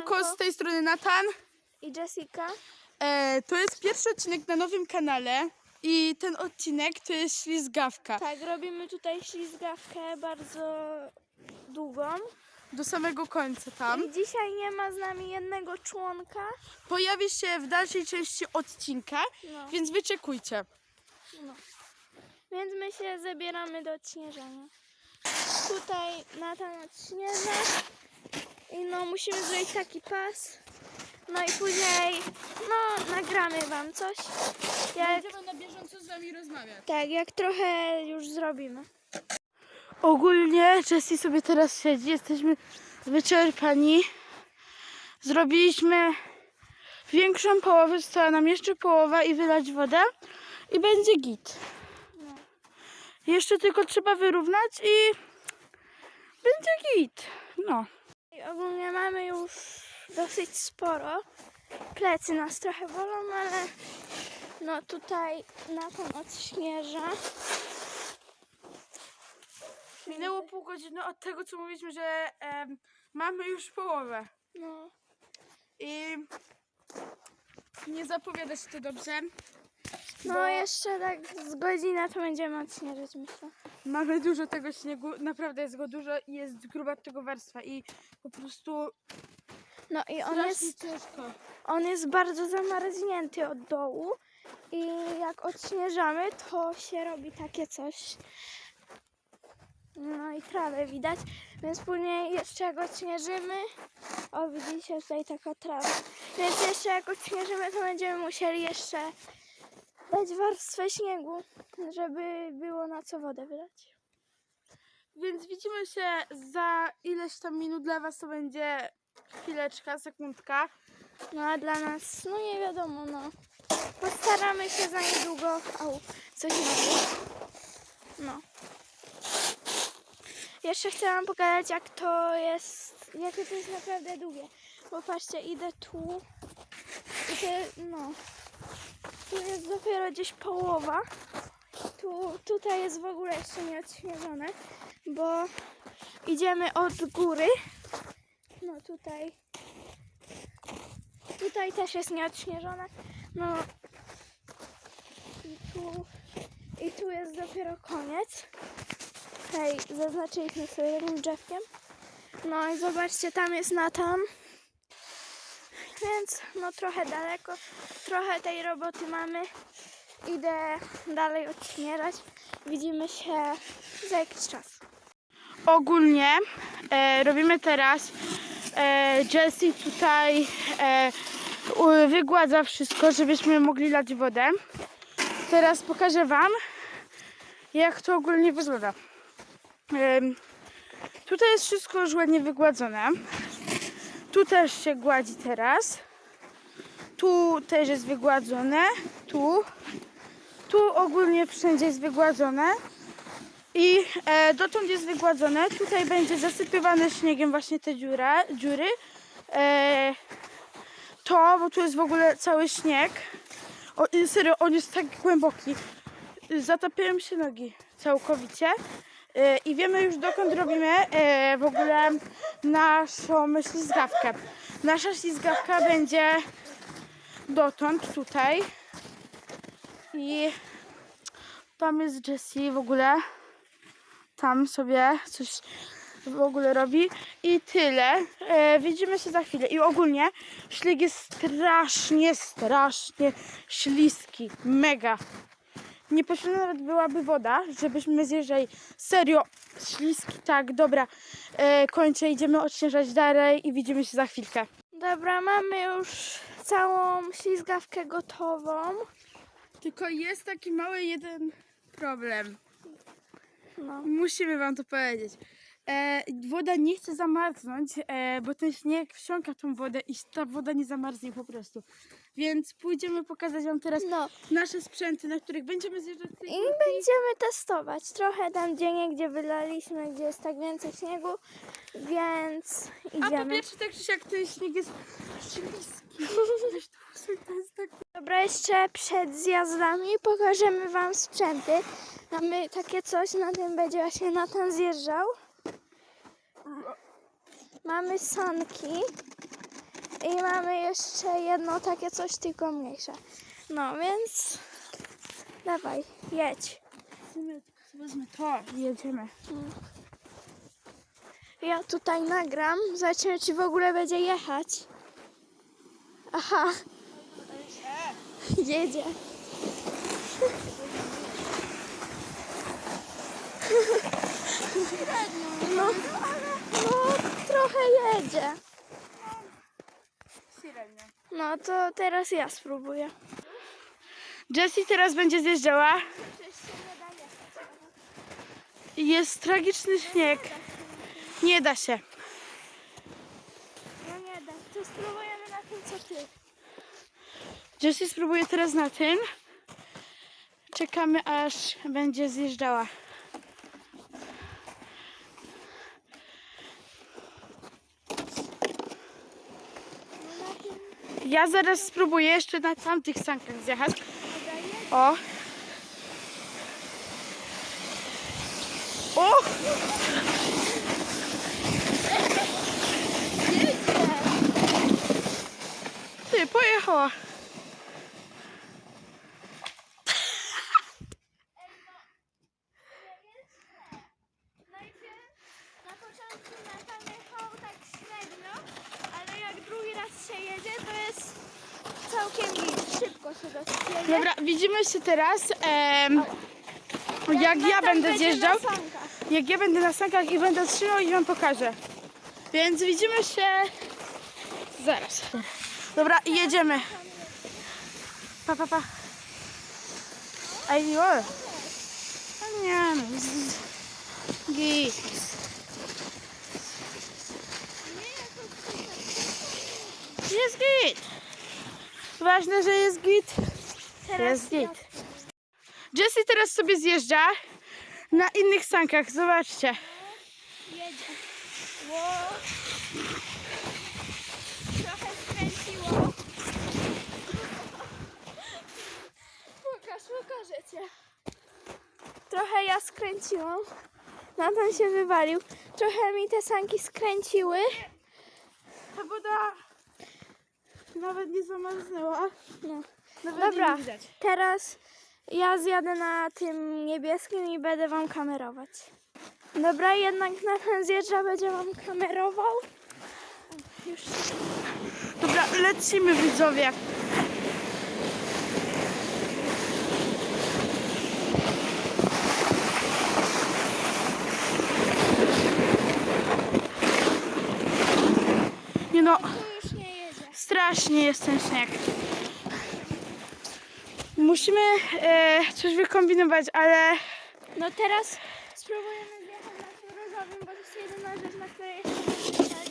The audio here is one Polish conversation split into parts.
Siemanko, z tej strony Natan. i Jessica. E, to jest pierwszy odcinek na nowym kanale i ten odcinek to jest ślizgawka. Tak, robimy tutaj ślizgawkę bardzo długą. Do samego końca tam. I dzisiaj nie ma z nami jednego członka. Pojawi się w dalszej części odcinka, No, więc wyczekujcie. no. Więc my się zabieramy do odśnieżania. Tutaj Natan odśnieża. I no musimy zrobić taki pas. No i później no nagramy wam coś. Jak, Będziemy na bieżąco z wami rozmawiać. tak, jak trochę już zrobimy. Ogólnie Jessie sobie teraz siedzi, jesteśmy wyczerpani. Zrobiliśmy większą połowę, została nam jeszcze połowa i wylać wodę i będzie git. Jeszcze tylko trzeba wyrównać i będzie git. No. I ogólnie mamy już dosyć sporo. Plecy nas trochę bolą, ale no tutaj na pan odśnieża. Minęło pół godziny od tego, co mówiliśmy, że em, mamy już połowę. No, I nie zapowiada się to dobrze. No jeszcze tak z godzina to będziemy odśnieżać myślę. Mamy dużo tego śniegu, naprawdę jest go dużo i jest gruba tego warstwa i po prostu No i on strasznie jest, ciężko. on jest bardzo zamarznięty od dołu i jak odśnieżamy to się robi takie coś. No i trawę widać, więc później jeszcze jak odśnieżymy, o widzicie tutaj taka trawa, więc jeszcze jak odśnieżymy to będziemy musieli jeszcze dać warstwę śniegu, żeby było na co wodę wylać. Więc widzimy się za ileś tam minut dla was to będzie chwileczka, sekundka. No a dla nas, no nie wiadomo, no. Postaramy się za niedługo. Au, coś robić. No. Jeszcze chciałam pokazać, jak to jest, jakie to jest naprawdę długie. Bo patrzcie, idę tu i te, no. Tu jest dopiero gdzieś połowa. Tu, tutaj jest w ogóle jeszcze nie odśnieżone, bo idziemy od góry. No tutaj Tutaj też jest nieodśnieżone. No i tu, i tu jest dopiero koniec. Tutaj zaznaczyliśmy sobie takim drzewkiem. No i zobaczcie, tam jest Natan. Więc no trochę daleko, trochę tej roboty mamy. Idę dalej odśnieżać. Widzimy się za jakiś czas. Ogólnie e, robimy teraz e, tutaj e, wygładza wszystko, żebyśmy mogli lać wodę. Teraz pokażę wam jak to ogólnie wygląda. Em, tutaj jest wszystko już ładnie wygładzone. Tu też się gładzi teraz. Tu też jest wygładzone. Tu. Tu ogólnie wszędzie jest wygładzone. I e, dotąd jest wygładzone. Tutaj będzie zasypywane śniegiem właśnie te dziura, dziury. E, to, bo tu jest w ogóle cały śnieg. O, serio, on jest tak głęboki. Zatapiają się nogi całkowicie. E, I wiemy już dokąd robimy e, w ogóle naszą ślizgawkę. Nasza ślizgawka będzie dotąd, tutaj. I tam jest Jessie w ogóle tam sobie coś w ogóle robi i tyle. E, widzimy się za chwilę. I ogólnie ślieg jest strasznie, strasznie śliski. Mega. Niepotrzebna nawet byłaby woda, żebyśmy zjeżdżali. Serio, śliski, tak, dobra. E, kończę, idziemy odśnieżać dalej i widzimy się za chwilkę. Dobra, mamy już całą ślizgawkę gotową. Tylko jest taki mały jeden problem. No. Musimy wam to powiedzieć. E, woda nie chce zamarznąć, e, bo ten śnieg wsiąka tą wodę i ta woda nie zamarznie po prostu. Więc pójdziemy pokazać wam teraz No nasze sprzęty, na których będziemy zjeżdżać z tej i górki. będziemy testować. Trochę tam gdzie nie, gdzie wylaliśmy, gdzie jest tak więcej śniegu, więc A po idziemy. pierwsze tak czy siak ten śnieg jest śliski. Weź to usuń, to jest tak... Dobra, jeszcze przed zjazdami pokażemy wam sprzęty. Mamy takie coś, na tym będzie właśnie Natan zjeżdżał. Mamy sanki. I mamy jeszcze jedno takie coś, tylko mniejsze. No więc dawaj, jedź. Wezmę to i jedziemy. Ja tutaj nagram, zobaczymy czy w ogóle będzie jechać. Aha, jedzie. No, no trochę jedzie. No to teraz ja spróbuję. Jessie teraz będzie zjeżdżała. Jest tragiczny śnieg. Nie da się. No nie da, to spróbujemy na tym co ty. Jessie spróbuje teraz na tym. Czekamy aż będzie zjeżdżała. No na tym Ja zaraz spróbuję jeszcze na tamtych sankach zjechać. O! O! Ty, pojechała. Najpierw na początku Nathan jechał tak średnio, ale jak drugi raz się jedzie, to jest całkiem git. Szybko się dojedzie. Widzimy się teraz. em, jak ja będę zjeżdżał, jak ja będę na sankach i będę trzymał i wam pokażę. Więc widzimy się zaraz. Dobra, i jedziemy. Pa, pa, pa. Ej, o. A Nie, no. Git. Jest git. Ważne, że jest git. Jest git. Jessie teraz sobie zjeżdża na innych sankach. Zobaczcie. jedzie. Wow. Trochę skręciło. Pokaż, pokażę cię. Trochę ja skręciłam. Nathan się wywalił. Trochę mi te sanki skręciły. Ta woda nawet nie zamarznęła. No. Nawet Dobra, nie widać. teraz ja zjadę na tym niebieskim i będę wam kamerować. Dobra, jednak Nathan zjeżdża, będzie wam kamerował. Już Dobra, lecimy widzowie. Nie no, strasznie jest ten śnieg. Musimy e, coś wykombinować, ale No teraz spróbujemy zjechać na tym różowym, bo to jest jedyna rzecz, na której jeszcze nie jechać.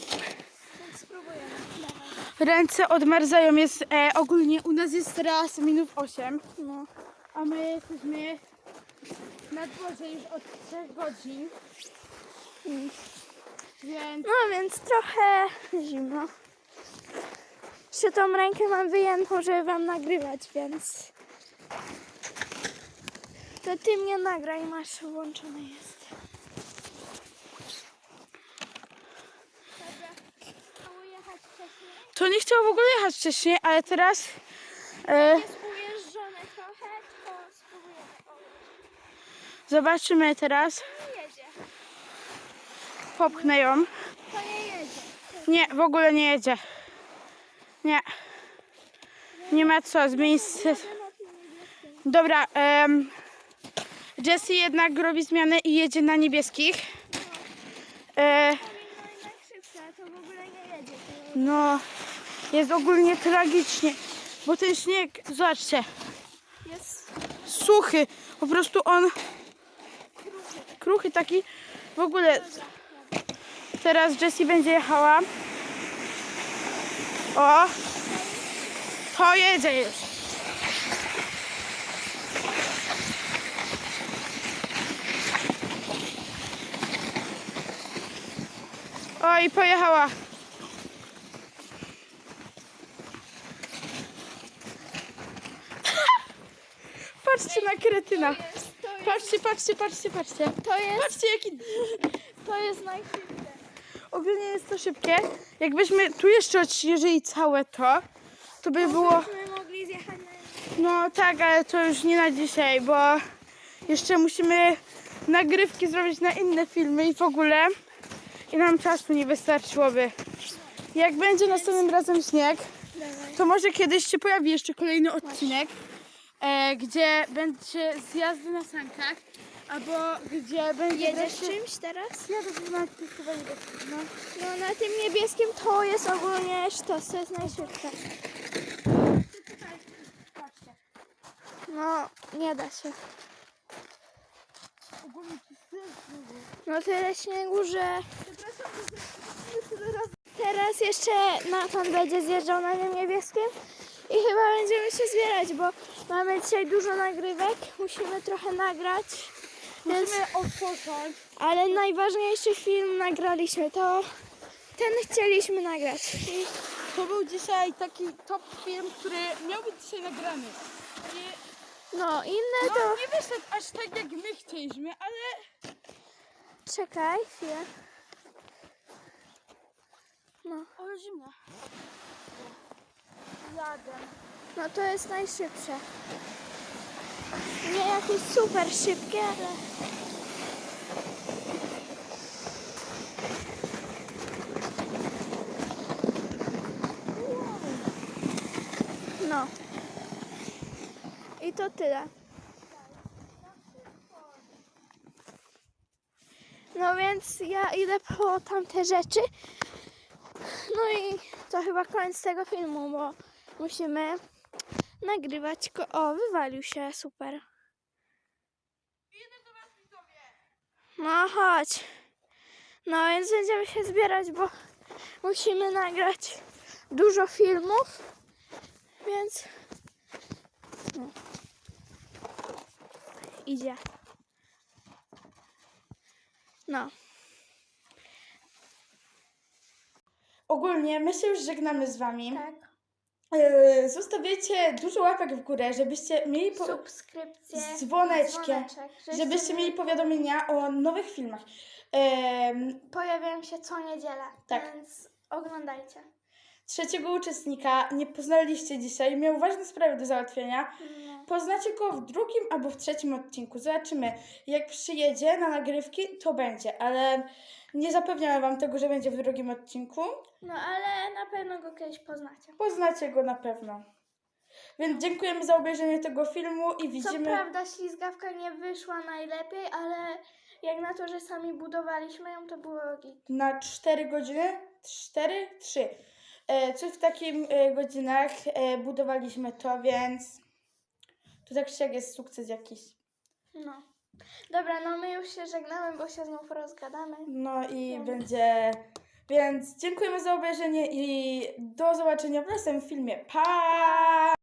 Więc spróbujemy. Dawaj. ręce odmarzają. Jest e, ogólnie u nas jest teraz minus 8, No. a my jesteśmy na dworze już od 3 godzin, więc No więc trochę zimno. Jeszcze tą rękę mam wyjętą, żeby wam nagrywać, więc... To ty mnie nagraj, masz włączone jest. To nie chciał w ogóle jechać wcześniej, ale teraz e, Jest trochę, to zobaczymy teraz. Popchnę ją. To nie jedzie. Nie, w ogóle nie jedzie. Nie. Nie ma co, zmienić. Niebieskim. Dobra, em, Jessie jednak robi zmianę i jedzie na niebieskich. E, no, jest ogólnie tragicznie, bo ten śnieg, zobaczcie, jest suchy. Po prostu on, kruchy taki, w ogóle. Teraz Jessie będzie jechała. O, to jedzie już. Oj, pojechała. Patrzcie na kretyna. jest, to jest, Patrzcie, patrzcie, patrzcie, patrzcie. to jest, Patrzcie jaki... to jest najszybsze. ogólnie jest to szybkie. Jakbyśmy tu jeszcze odświeżyli całe to, to by było... Byśmy mogli zjechać na... No tak, ale to już nie na dzisiaj, bo jeszcze musimy nagrywki zrobić na inne filmy i w ogóle i nam czasu nie wystarczyłoby. Jak będzie następnym razem śnieg, to może kiedyś się pojawi jeszcze kolejny odcinek, e, gdzie będzie zjazdy na sankach, albo gdzie będzie Jedziesz wreszcie- czymś teraz? Ja to na tych chyba nie no. No na tym niebieskim to jest ogólnie sztos, to jest najszybsze. No, nie da się. ogólnie. No tyle śniegu, że... Teraz jeszcze Nathan będzie zjeżdżał na tym niebieskim i chyba będziemy się zbierać, bo mamy dzisiaj dużo nagrywek, musimy trochę nagrać. Więc, Musimy odpocząć. ale najważniejszy film nagraliśmy, to ten chcieliśmy nagrać. I To był dzisiaj taki top film, który miał być dzisiaj nagrany. I no, inne no, to... nie wyszedł aż tak jak my chcieliśmy, ale Czekaj chwilę. No, ale zimno. Jadę. no to jest najszybsze. Nie jakieś super szybkie, ale... No. To tyle. No więc ja idę po tamte rzeczy. No i to chyba koniec tego filmu, bo musimy nagrywać go. O, wywalił się, super. No chodź. No więc będziemy się zbierać, bo musimy nagrać dużo filmów. Więc idzie. No. Ogólnie my się już żegnamy z wami. Tak. E, Zostawiajcie dużo łapek w górę, żebyście mieli po... Subskrypcje. z dzwoneczkiem, dzwoneczek, żebyście mieli powiadomienia o nowych filmach. Em, Pojawiają się co niedzielę, Tak. więc oglądajcie. Trzeciego uczestnika nie poznaliście dzisiaj, miał ważne sprawy do załatwienia. No. Poznacie go w drugim albo w trzecim odcinku. Zobaczymy. Jak przyjedzie na nagrywki, to będzie, ale nie zapewniamy wam tego, że będzie w drugim odcinku. no ale na pewno go kiedyś poznacie. Poznacie go na pewno. Więc dziękujemy za obejrzenie tego filmu i Co widzimy. prawda ślizgawka nie wyszła najlepiej, ale jak na to, że sami budowaliśmy ją, to było git. na 4 godziny, 4, 3. E, coś w takim e, godzinach e, budowaliśmy to, więc to tak jak jest sukces jakiś. No. Dobra, no my już się żegnamy, bo się znów rozgadamy. No i No. będzie. Więc dziękujemy za obejrzenie i do zobaczenia w następnym filmie. Pa!